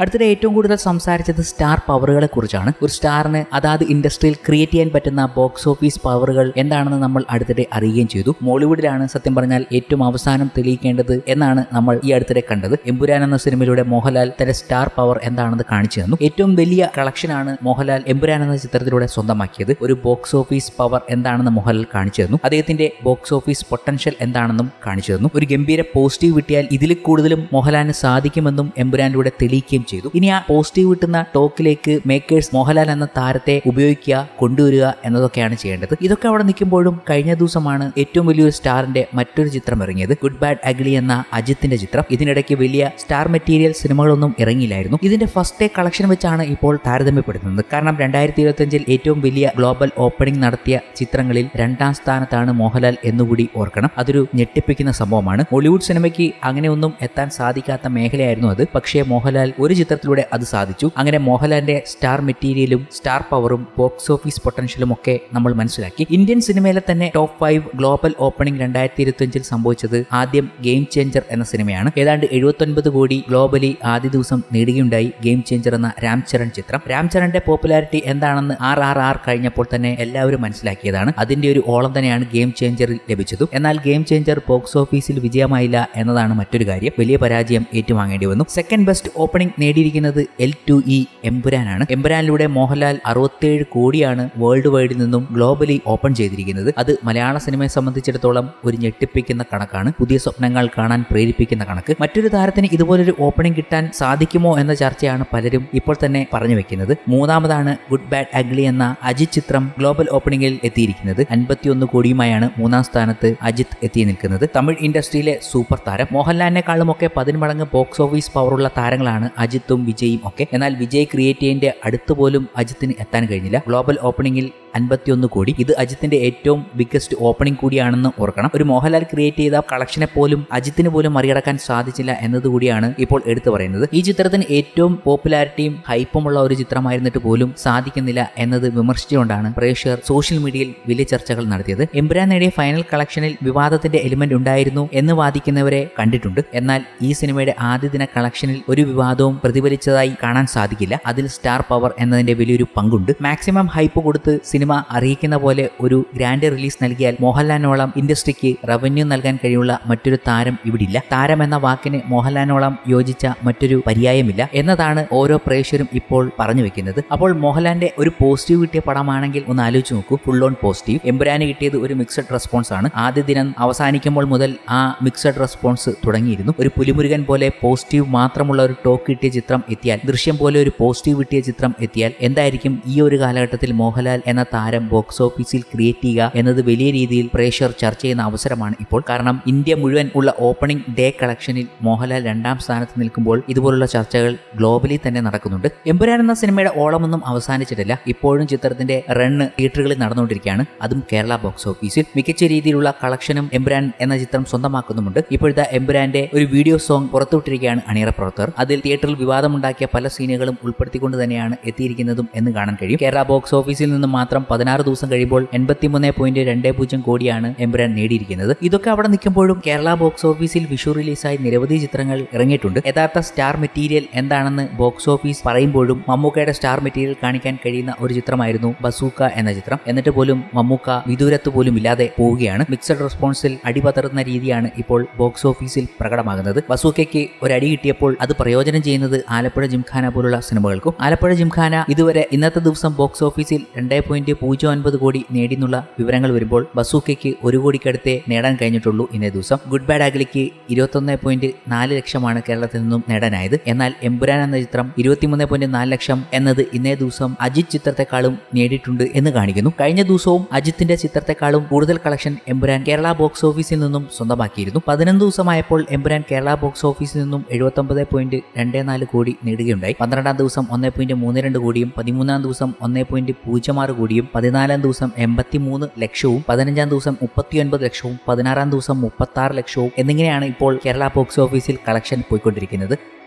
അടുത്തിടെ ഏറ്റവും കൂടുതൽ സംസാരിച്ചത് സ്റ്റാർ പവറുകളെ കുറിച്ചാണ്. ഒരു സ്റ്റാറിന് അതാത് ഇൻഡസ്ട്രിയിൽ ക്രിയേറ്റ് ചെയ്യാൻ പറ്റുന്ന ബോക്സ് ഓഫീസ് പവറുകൾ എന്താണെന്ന് നമ്മൾ അടുത്തിടെ അറിയുകയും ചെയ്തു. മോളിവുഡിലാണ് സത്യം പറഞ്ഞാൽ ഏറ്റവും അവസാനം തെളിയിക്കേണ്ടത് എന്നാണ് നമ്മൾ ഈ അടുത്തിടെ കണ്ടത്. എമ്പുരാൻ എന്ന സിനിമയിലൂടെ മോഹൻലാൽ തന്റെ സ്റ്റാർ പവർ എന്താണെന്ന് കാണിച്ചു തന്നു. ഏറ്റവും വലിയ കളക്ഷനാണ് മോഹൻലാൽ എമ്പുരാൻ എന്ന ചിത്രത്തിലൂടെ സ്വന്തമാക്കിയത്. ഒരു ബോക്സ് ഓഫീസ് പവർ എന്താണെന്ന് മോഹൻലാൽ കാണിച്ചു തന്നു. അദ്ദേഹത്തിന്റെ ബോക്സ് ഓഫീസ് പൊട്ടൻഷ്യൽ എന്താണെന്നും കാണിച്ചു തന്നു. ഒരു ഗംഭീര പോസിറ്റീവ് കിട്ടിയാൽ ഇതിൽ കൂടുതലും മോഹൻലാലിന് സാധിക്കുമെന്നും എമ്പുരാനിലൂടെ തെളിയിക്കുകയും ചെയ്തു. ഇനി ആ പോസിറ്റീവ് കിട്ടുന്ന ടോക്കിലേക്ക് മേക്കേഴ്സ് മോഹൻലാൽ എന്ന താരത്തെ ഉപയോഗിക്കുക കൊണ്ടുവരിക എന്നതൊക്കെയാണ് ചെയ്യേണ്ടത്. ഇതൊക്കെ അവിടെ നിൽക്കുമ്പോഴും കഴിഞ്ഞ ദിവസമാണ് ഏറ്റവും വലിയൊരു സ്റ്റാറിന്റെ മറ്റൊരു ചിത്രം ഇറങ്ങിയത്. ഗുഡ് ബാഡ് അഗ്ലി എന്ന അജിത്തിന്റെ ചിത്രം. ഇതിനിടയ്ക്ക് വലിയ സ്റ്റാർ മെറ്റീരിയൽ സിനിമകളൊന്നും ഇറങ്ങിയില്ലായിരുന്നു. ഇതിന്റെ ഫസ്റ്റ് ഡേ കളക്ഷൻ വെച്ചാണ് ഇപ്പോൾ താരതമ്യപ്പെടുത്തുന്നത്. കാരണം രണ്ടായിരത്തി ഇരുപത്തിയഞ്ചിൽ ഏറ്റവും വലിയ ഗ്ലോബൽ ഓപ്പണിംഗ് നടത്തിയ ചിത്രങ്ങളിൽ രണ്ടാം സ്ഥാനത്താണ് മോഹൻലാൽ എന്നുകൂടി ഓർക്കണം. അതൊരു ഞെട്ടിപ്പിക്കുന്ന സംഭവമാണ്. ബോളിവുഡ് സിനിമയ്ക്ക് അങ്ങനെയൊന്നും എത്താൻ സാധിക്കാത്ത മേഖലയായിരുന്നു അത്. പക്ഷേ മോഹൻലാൽ ഒരു ചിത്രത്തിലൂടെ അത് സാധിച്ചു. അങ്ങനെ മോഹൻലാലിന്റെ സ്റ്റാർ മെറ്റീരിയലും സ്റ്റാർ പവറും ബോക്സ് ഓഫീസ് പൊട്ടൻഷ്യലും ഒക്കെ നമ്മൾ മനസ്സിലാക്കി. ഇന്ത്യൻ സിനിമയിലെ തന്നെ ടോപ്പ് ഫൈവ് ഗ്ലോബൽ ഓപ്പണിംഗ് രണ്ടായിരത്തി ഇരുപത്തിയഞ്ചിൽ സംഭവിച്ചത് ആദ്യം ഗെയിം ചേഞ്ചർ എന്ന സിനിമയാണ്. ഏതാണ്ട് എഴുപത്തൊൻപത് കോടി ഗ്ലോബലി ആദ്യ ദിവസം നേടുകയുണ്ടായി ഗെയിം ചേഞ്ചർ എന്ന രാം ചരൺ ചിത്രം. രാം ചരണിന്റെ പോപ്പുലാരിറ്റി എന്താണെന്ന് ആർ ആർ ആർ കഴിഞ്ഞപ്പോൾ തന്നെ എല്ലാവരും മനസ്സിലാക്കിയതാണ്. അതിന്റെ ഒരു ഓളം തന്നെയാണ് ഗെയിം ചേഞ്ചറിൽ ലഭിച്ചതും. എന്നാൽ ഗെയിം ചേഞ്ചർ ബോക്സ് ഓഫീസിൽ വിജയമായില്ല എന്നതാണ് മറ്റൊരു കാര്യം. വലിയ പരാജയം ഏറ്റുവാങ്ങേണ്ടി വന്നു. സെക്കൻഡ് ബെസ്റ്റ് ഓപ്പണിംഗ് നേടിയിരിക്കുന്നത് എൽ ടു ഇ എംപുരാനാണ് എംപുരാനിലൂടെ മോഹൻലാൽ അറുപത്തേഴ് കോടിയാണ് വേൾഡ് വൈഡിൽ നിന്നും ഗ്ലോബലി ഓപ്പൺ ചെയ്തിരിക്കുന്നത്. അത് മലയാള സിനിമയെ സംബന്ധിച്ചിടത്തോളം ഒരു ഞെട്ടിപ്പിക്കുന്ന കണക്കാണ്. പുതിയ സ്വപ്നങ്ങൾ കാണാൻ പ്രേരിപ്പിക്കുന്ന കണക്ക്. മറ്റൊരു താരത്തിന് ഇതുപോലൊരു ഓപ്പണിംഗ് കിട്ടാൻ സാധിക്കുമോ എന്ന ചർച്ചയാണ് പലരും ഇപ്പോൾ തന്നെ പറഞ്ഞു വെക്കുന്നത്. മൂന്നാമതാണ് ഗുഡ് ബാഡ് അഗ്ലി എന്ന അജിത് ചിത്രം ഗ്ലോബൽ ഓപ്പണിംഗിൽ എത്തിയിരിക്കുന്നത്. അൻപത്തിയൊന്ന് കോടിയുമായാണ് മൂന്നാം സ്ഥാനത്ത് അജിത് എത്തി നിൽക്കുന്നത്. തമിഴ് ഇൻഡസ്ട്രിയിലെ സൂപ്പർ താരം. മോഹൻലാലിനെക്കാളുമൊക്കെ പതിന്മടങ്ങ് ബോക്സ് ഓഫീസ് പവറുള്ള താരങ്ങളാണ് അജിത്തും വിജയും ഒക്കെ. എന്നാൽ വിജയ് ക്രിയേറ്റ് അടുത്തുപോലും അടുത്ത് പോലും അജിത്തിന് എത്താൻ കഴിഞ്ഞില്ല. ഗ്ലോബൽ ഓപ്പണിംഗിൽ അൻപത്തിയൊന്ന് കോടി. ഇത് അജിത്തിന്റെ ഏറ്റവും ബിഗ്ഗസ്റ്റ് ഓപ്പണിംഗ് കൂടിയാണെന്ന് ഓർക്കണം. ഒരു മോഹൻലാൽ ക്രിയേറ്റ് ചെയ്ത കളക്ഷനെ പോലും അജിത്തിന് പോലും മറികടക്കാൻ സാധിച്ചില്ല എന്നതുകൂടിയാണ് ഇപ്പോൾ എടുത്തു പറയുന്നത്. ഈ ചിത്രത്തിന് ഏറ്റവും പോപ്പുലാരിറ്റിയും ഹൈപ്പുമുള്ള ഒരു ചിത്രമായിരുന്നിട്ട് പോലും സാധിക്കുന്നില്ല എന്നത് വിമർശിച്ചുകൊണ്ടാണ് പ്രേക്ഷകർ സോഷ്യൽ മീഡിയയിൽ വലിയ ചർച്ചകൾ നടത്തിയത്. എംബ്രാൻ നേടിയ ഫൈനൽ കളക്ഷനിൽ വിവാദത്തിന്റെ എലിമെന്റ് ഉണ്ടായിരുന്നു എന്ന് വാദിക്കുന്നവരെ കണ്ടിട്ടുണ്ട്. എന്നാൽ ഈ സിനിമയുടെ ആദ്യ ദിന കളക്ഷനിൽ ഒരു വിവാദവും പ്രതിഫലിച്ചതായി കാണാൻ സാധിക്കില്ല. അതിൽ സ്റ്റാർ പവർ എന്നതിന്റെ വലിയൊരു പങ്കുണ്ട്. മാക്സിമം ഹൈപ്പ് കൊടുത്ത് അറിയിക്കുന്ന പോലെ ഒരു ഗ്രാൻഡ് റിലീസ് നൽകിയാൽ മോഹൻലാലിനോളം ഇൻഡസ്ട്രിക്ക് റവന്യൂ നൽകാൻ കഴിയുള്ള മറ്റൊരു താരം ഇവിടില്ല. താരം എന്ന വാക്കിന് മോഹൻലാലിനോളം യോജിച്ച മറ്റൊരു പര്യായമില്ല എന്നതാണ് ഓരോ പ്രേക്ഷകരും ഇപ്പോൾ പറഞ്ഞു വെക്കുന്നത്. അപ്പോൾ മോഹൻലാലിന്റെ ഒരു പോസിറ്റീവ് കിട്ടിയ പടമാണെങ്കിൽ ഒന്ന് ആലോചിച്ച് നോക്കൂ. ഫുൾ ഓൺ പോസിറ്റീവ് എമ്പുരാന് കിട്ടിയത് ഒരു മിക്സഡ് റെസ്പോൺസ് ആണ്. ആദ്യ ദിനം അവസാനിക്കുമ്പോൾ മുതൽ ആ മിക്സഡ് റെസ്പോൺസ് തുടങ്ങിയിരുന്നു. ഒരു പുലിമുരുകൻ പോലെ പോസിറ്റീവ് മാത്രമുള്ള ഒരു ടോക്ക് കിട്ടിയ ചിത്രം എത്തിയാൽ ദൃശ്യം പോലെ ഒരു പോസിറ്റീവ് കിട്ടിയ ചിത്രം എത്തിയാൽ എന്തായിരിക്കും ഈ ഒരു കാലഘട്ടത്തിൽ മോഹൻലാൽ എന്ന താരം ബോക്സ് ഓഫീസിൽ ക്രിയേറ്റ് ചെയ്യുക എന്നത് വലിയ രീതിയിൽ പ്രേക്ഷകർ ചർച്ച ചെയ്യുന്ന അവസരമാണ് ഇപ്പോൾ. കാരണം ഇന്ത്യ മുഴുവൻ ഉള്ള ഓപ്പണിംഗ് ഡേ കളക്ഷനിൽ മോഹൻലാൽ രണ്ടാം സ്ഥാനത്ത് നിൽക്കുമ്പോൾ ഇതുപോലുള്ള ചർച്ചകൾ ഗ്ലോബലി തന്നെ നടക്കുന്നുണ്ട്. എമ്പുരാൻ എന്ന സിനിമയുടെ ഓളമൊന്നും അവസാനിച്ചിട്ടില്ല. ഇപ്പോഴും ചിത്രത്തിന്റെ റണ്ണ് തിയേറ്ററുകളിൽ നടന്നുകൊണ്ടിരിക്കുകയാണ്. അതും കേരള ബോക്സ് ഓഫീസിൽ മികച്ച രീതിയിലുള്ള കളക്ഷനും എമ്പുരാൻ എന്ന ചിത്രം സ്വന്തമാക്കുന്നുമുണ്ട്. ഇപ്പോഴത്തെ എമ്പുരാന്റെ ഒരു വീഡിയോ സോങ് പുറത്തുവിട്ടിരിക്കുകയാണ് അണിയറ പ്രവർത്തകർ. അതിൽ തിയേറ്ററിൽ വിവാദമുണ്ടാക്കിയ പല സീനുകളും ഉൾപ്പെടുത്തിക്കൊണ്ട് തന്നെയാണ് എത്തിയിരിക്കുന്നതും എന്ന് കാണാൻ കഴിയും. കേരള ബോക്സ് ഓഫീസിൽ നിന്ന് മാത്രം പതിനാറ് ദിവസം കഴിയുമ്പോൾ എൺപത്തിമൂന്ന് പോയിന്റ് രണ്ട് പൂജ്യം കോടിയാണ് എംബ്രാൻ നേടിയിരിക്കുന്നത്. ഇതൊക്കെ അവിടെ നിൽക്കുമ്പോഴും കേരള ബോക്സ് ഓഫീസിൽ വിഷു റിലീസായി നിരവധി ചിത്രങ്ങൾ ഇറങ്ങിയിട്ടുണ്ട്. യഥാർത്ഥ സ്റ്റാർ മെറ്റീരിയൽ എന്താണെന്ന് ബോക്സ് ഓഫീസ് പറയുമ്പോഴും മമ്മൂക്കയുടെ സ്റ്റാർ മെറ്റീരിയൽ കാണിക്കാൻ കഴിയുന്ന ഒരു ചിത്രമായിരുന്നു ബസൂക്ക എന്ന ചിത്രം. എന്നിട്ട് പോലും മമ്മൂക്ക വിദൂരത്ത് പോലും ഇല്ലാതെ പോവുകയാണ്. മിക്സഡ് റെസ്പോൺസിൽ അടിപതറുന്ന രീതിയാണ് ഇപ്പോൾ ബോക്സ് ഓഫീസിൽ പ്രകടമാകുന്നത്. ബസൂക്കയ്ക്ക് ഒരു അടി കിട്ടിയപ്പോൾ അത് പ്രയോജനം ചെയ്യുന്നത് ആലപ്പുഴ ജിംഖാന പോലുള്ള സിനിമകൾക്കും. ആലപ്പുഴ ജിംഖാന ഇതുവരെ ഇന്നത്തെ ദിവസം ബോക്സ് ഓഫീസിൽ രണ്ടേ പോയിന്റ് പൂജ്യം ഒൻപത് കോടി നേടിയെന്നുള്ള വിവരങ്ങൾ വരുമ്പോൾ ബസൂക്കയ്ക്ക് ഒരു കോടിക്കടുത്തേ നേടാൻ കഴിഞ്ഞിട്ടുള്ളൂ ഇന്നേ ദിവസം. ഗുഡ് ബാഡ് അഗ്ലിക്ക് ഇരുപത്തൊന്ന് പോയിന്റ് നാല് ലക്ഷമാണ് കേരളത്തിൽ നിന്നും നേടാനായത്. എന്നാൽ എമ്പുരാൻ എന്ന ചിത്രം ഇരുപത്തിമൂന്ന് പോയിന്റ് നാല് ലക്ഷം എന്നത് ഇന്നേ ദിവസം അജിത് ചിത്രത്തെക്കാളും നേടിയിട്ടുണ്ട് എന്ന് കാണിക്കുന്നു. കഴിഞ്ഞ ദിവസവും അജിത്തിന്റെ ചിത്രത്തെക്കാളും കൂടുതൽ കളക്ഷൻ എമ്പുരാൻ കേരള ബോക്സ് ഓഫീസിൽ നിന്നും സ്വന്തമാക്കിയിരുന്നു. പതിനൊന്ന് ദിവസമായപ്പോൾ എമ്പുരാൻ കേരള ബോക്സ് ഓഫീസിൽ നിന്നും എഴുപത്തൊമ്പത് പോയിന്റ് രണ്ട് നാല് കോടി നേടുകയുണ്ടായി. പന്ത്രണ്ടാം ദിവസം ഒന്ന് പോയിന്റ് മൂന്ന് രണ്ട് കോടിയും പതിമൂന്നാം ദിവസം ഒന്ന് പോയിന്റ് പൂജ്യം ആറ് കോടിയും പതിനാലാം ദിവസം എൺപത്തിമൂന്ന് ലക്ഷവും പതിനഞ്ചാം ദിവസം മുപ്പത്തിയൊൻപത് ലക്ഷവും പതിനാറാം ദിവസം മുപ്പത്തി ലക്ഷവും എന്നിങ്ങനെയാണ് ഇപ്പോൾ കേരള ബോക്സ് ഓഫീസിൽ കളക്ഷൻ പോയിക്കൊണ്ടിരിക്കുന്നത്.